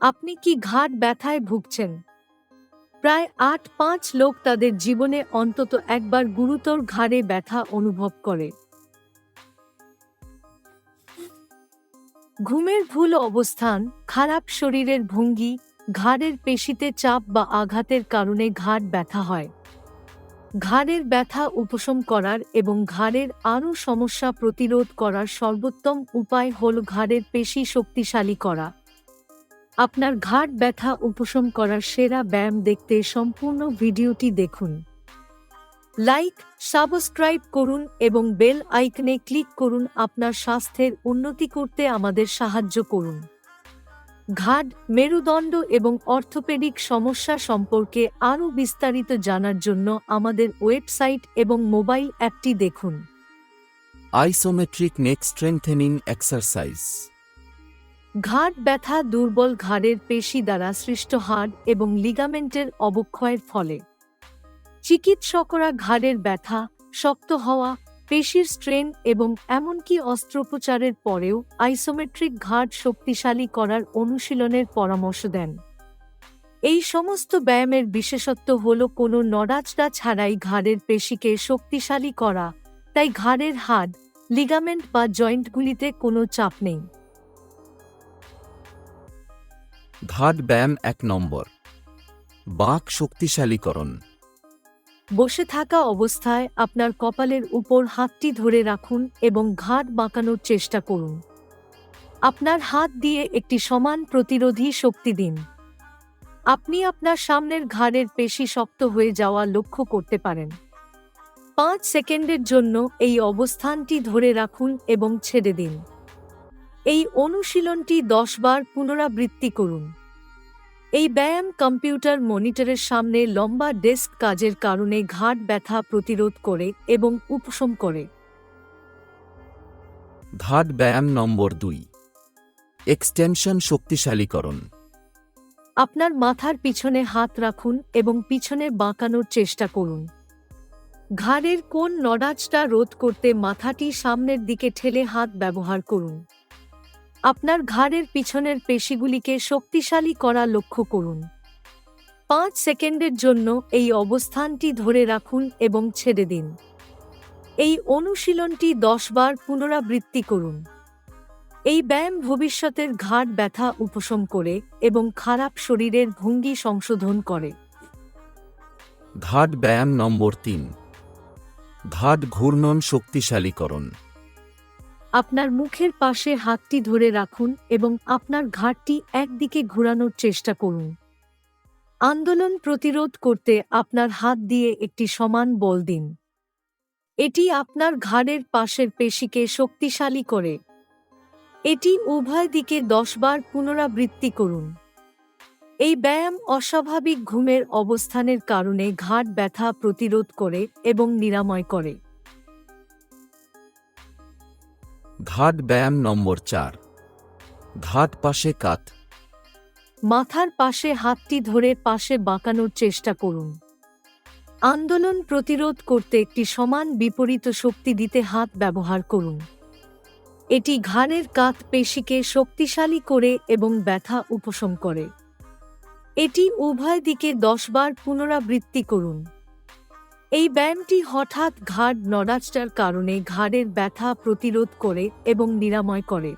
আপনি কি ঘাট ব্যথায় ভুগছেন? প্রায় আট পাঁচ লোক তাদের জীবনে অন্তত একবার গুরুতর ঘাড়ে ব্যথা অনুভব করে। ঘুমের ভুল অবস্থান, খারাপ শরীরের ভঙ্গি, ঘাড়ের পেশিতে চাপ বা আঘাতের কারণে ঘাড় ব্যথা হয়। ঘাড়ের ব্যথা উপশম করার এবং ঘাড়ের আরও সমস্যা প্রতিরোধ করার সর্বোত্তম উপায় হল ঘাড়ের পেশি শক্তিশালী করা। আপনার ঘাট ব্যথা উপশম করার সেরা ব্যায়াম দেখতে সম্পূর্ণ ভিডিওটি দেখুন। লাইক, সাবস্ক্রাইব করুন এবং বেল আইকনে ক্লিক করুন আপনার স্বাস্থ্যের উন্নতি করতে আমাদের সাহায্য করুন। ঘাট, মেরুদণ্ড এবং অর্থোপেডিক সমস্যা সম্পর্কে আরও বিস্তারিত জানার জন্য আমাদের ওয়েবসাইট এবং মোবাইল অ্যাপটি দেখুন। আইসোমেট্রিক নেক স্ট্রেংথেনিং এক্সারসাইজ ঘাড় ব্যথা দুর্বল ঘাড়ের পেশি দ্বারা সৃষ্ট হাড় এবং লিগামেন্টের অবক্ষয়ের ফলে। চিকিৎসকরা ঘাড়ের ব্যথা, শক্ত হওয়া, পেশির স্ট্রেন এবং এমনকি অস্ত্রোপচারের পরেও আইসোমেট্রিক ঘাট শক্তিশালী করার অনুশীলনের পরামর্শ দেন। এই সমস্ত ব্যায়ামের বিশেষত্ব হল কোনো নড়াচড়া ছাড়াই ঘাড়ের পেশিকে শক্তিশালী করা, তাই ঘাড়ের হাড়, লিগামেন্ট বা জয়েন্টগুলিতে কোনো চাপ নেই। ঘাট ব্যায়াম এক নম্বর। বাঁক শক্তিশালীকরণ। বসে থাকা অবস্থায় আপনার কপালের উপর হাতটি ধরে রাখুন এবং ঘাট বাঁকানোর চেষ্টা করুন। আপনার হাত দিয়ে একটি সমান প্রতিরোধী শক্তি দিন। আপনি আপনার সামনের ঘাড়ের পেশি শক্ত হয়ে যাওয়া লক্ষ্য করতে পারেন। পাঁচ সেকেন্ডের জন্য এই অবস্থানটি ধরে রাখুন এবং ছেড়ে দিন। এই অনুশীলনটি দশ বার পুনরাবৃত্তি করুন। এই ব্যায়াম কম্পিউটার মনিটরের সামনে লম্বা ডেস্ক কাজের কারণে ঘাট ব্যথা প্রতিরোধ করে এবং উপশম করে। ঘাট ব্যায়াম নম্বর দুই। এক্সটেনশন শক্তিশালীকরণ। আপনার মাথার পিছনে হাত রাখুন এবং পিছনে বাঁকানোর চেষ্টা করুন। ঘাড়ের কোন নড়াচটা রোধ করতে মাথাটি সামনের দিকে ঠেলে হাত ব্যবহার করুন। আপনার ঘাড়ের পিছনের পেশিগুলিকে শক্তিশালী করা লক্ষ্য করুন। পাঁচ সেকেন্ডের জন্য এই অবস্থানটি ধরে রাখুন এবং ছেড়ে দিন। এই অনুশীলনটি দশ বার পুনরাবৃত্তি করুন। এই ব্যায়াম ভবিষ্যতের ঘাড় ব্যথা উপশম করে এবং খারাপ শরীরের ভঙ্গি সংশোধন করে। ঘাট ব্যায়াম নম্বর তিন। ঘাট ঘূর্ণন শক্তিশালীকরণ। আপনার মুখের পাশে হাতটি ধরে রাখুন এবং আপনার ঘাটটি একদিকে ঘোরানোর চেষ্টা করুন। আন্দোলন প্রতিরোধ করতে আপনার হাত দিয়ে একটি সমান বল দিন। এটি আপনার ঘাড়ের পাশের পেশিকে শক্তিশালী করে। এটি উভয় দিকে দশবার পুনরাবৃত্তি করুন। এই ব্যায়াম অস্বাভাবিক ঘুমের অবস্থানের কারণে ঘাট ব্যথা প্রতিরোধ করে এবং নিরাময় করে। ঘাট ব্যায়াম নম্বর চার। ঘাট পাশে কাত। মাথার পাশে হাতটি ধরে পাশে বাঁকানোর চেষ্টা করুন। আন্দোলন প্রতিরোধ করতে একটি সমান বিপরীত শক্তি দিতে হাত ব্যবহার করুন। এটি ঘাড়ের কাত পেশিকে শক্তিশালী করে এবং ব্যথা উপশম করে। এটি উভয় দিকে দশবার পুনরাবৃত্তি করুন। এই ব্যায়ামটি হঠাৎ ঘাড় নড়াচটার কারণে ঘাড়ের ব্যথা প্রতিরোধ করে এবং নিরাময় করে।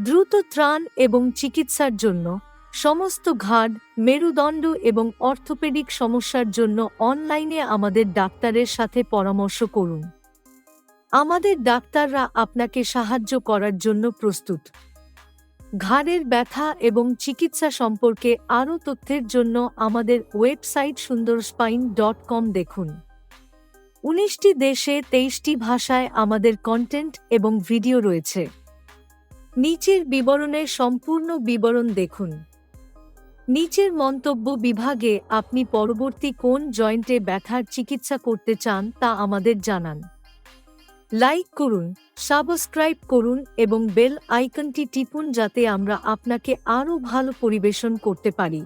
দ্রুত ত্রাণ এবং চিকিৎসার জন্য সমস্ত ঘাড়, মেরুদণ্ড এবং অর্থোপেডিক সমস্যার জন্য অনলাইনে আমাদের ডাক্তারের সাথে পরামর্শ করুন। আমাদের ডাক্তাররা আপনাকে সাহায্য করার জন্য প্রস্তুত। ঘাড়ের ব্যথা এবং চিকিৎসা সম্পর্কে আরও তথ্যের জন্য আমাদের ওয়েবসাইট সুন্দর স্পাইন ডট কম দেখুন। উনিশটি দেশে তেইশটি ভাষায় আমাদের কন্টেন্ট এবং ভিডিও রয়েছে। নিচের বিবরণের সম্পূর্ণ বিবরণ দেখুন। নিচের মন্তব্য বিভাগে আপনি পরবর্তী কোন জয়েন্টে ব্যথার চিকিৎসা করতে চান তা আমাদের জানান। লাইক করুন, সাবস্ক্রাইব করুন এবং বেল আইকনটি টিপুন যাতে আমরা আপনাকে আরও ভালো পরিবেশন করতে পারি।